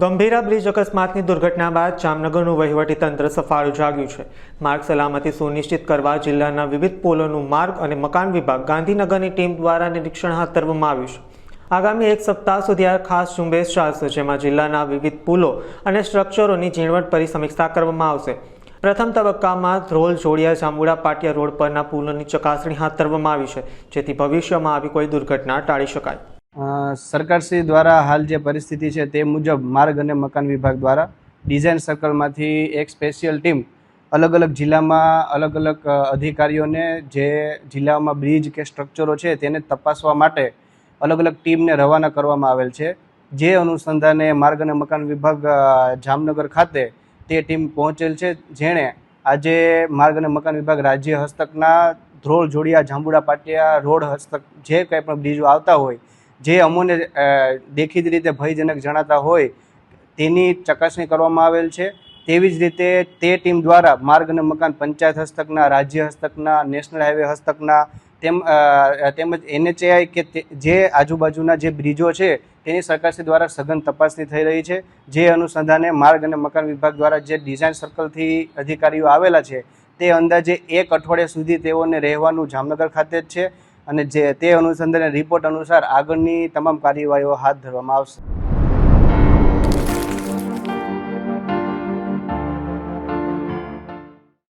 Gambhira bridge અકસ્માતની દુર્ઘટના બાદ જામનગરનું વહીવટી તંત્ર સફાળું જાગ્યું છે. માર્ગ સલામતી સુનિશ્ચિત કરવા જિલ્લાના વિવિધ પોલોનું માર્ગ અને મકાન વિભાગ ગાંધીનગરની ટીમ દ્વારા નિરીક્ષણ હાથ ધરવામાં આવ્યું છે. આગામી એક સપ્તાહ સુધી આ ખાસ ઝુંબેશ ચાલશે, જેમાં જિલ્લાના વિવિધ પુલો અને સ્ટ્રક્ચરોની ઝીણવટભરી સમીક્ષા કરવામાં આવશે. પ્રથમ તબક્કામાં ધ્રોલ, જોડિયા, જાંબુડા, પાટિયા રોડ પરના પુલોની ચકાસણી હાથ ધરવામાં આવી છે, જેથી ભવિષ્યમાં આવી કોઈ દુર્ઘટના ટાળી શકાય. સરકારશ્રી દ્વારા હાલ જે પરિસ્થિતિ છે તે મુજબ માર્ગ અને મકાન વિભાગ દ્વારા ડિઝાઇન સર્કલમાંથી એક સ્પેશિયલ ટીમ અલગ અલગ જિલ્લામાં અલગ અલગ અધિકારીઓને જે જિલ્લામાં બ્રિજ કે સ્ટ્રક્ચરો છે તેને તપાસવા માટે અલગ અલગ ટીમને રવાના કરવામાં આવેલ છે. જે અનુસંધાને માર્ગ અને મકાન વિભાગ જામનગર ખાતે તે ટીમ પહોંચેલ છે. જેણે આજે માર્ગ અને મકાન વિભાગ રાજ્ય હસ્તકના ધ્રોળ, જોડિયા, જાંબુડા, પાટિયા, રોડ હસ્તક જે કંઈ પણ બ્રિજો આવતા હોય જે અમોને દેખીતી રીતે ભયજનક જણાતા હોય, તેની ચકાસણી કરવામાં આવેલ છે. તેવી જ રીતે તે ટીમ દ્વારા માર્ગ અને મકાન પંચાયત હસ્તકના, રાજ્ય હસ્તકના, નેશનલ હાઈવે હસ્તકના, તેમ તેમજ એનએચએઆઈ કે જે આજુબાજુના જે બ્રિજો છે, તેની સરકારશ્રી દ્વારા સઘન તપાસણી થઈ રહી છે. જે અનુસંધાને માર્ગ અને મકાન વિભાગ દ્વારા જે ડિઝાઇન સર્કલથી અધિકારીઓ આવેલા છે, તે અંદાજે એક અઠવાડિયા સુધી તેઓને રહેવાનું જામનગર ખાતે જ છે. અને જે તે અનુસંધાને રિપોર્ટ અનુસાર આગળની તમામ કાર્યવાહીઓ હાથ ધરવામાં આવશે.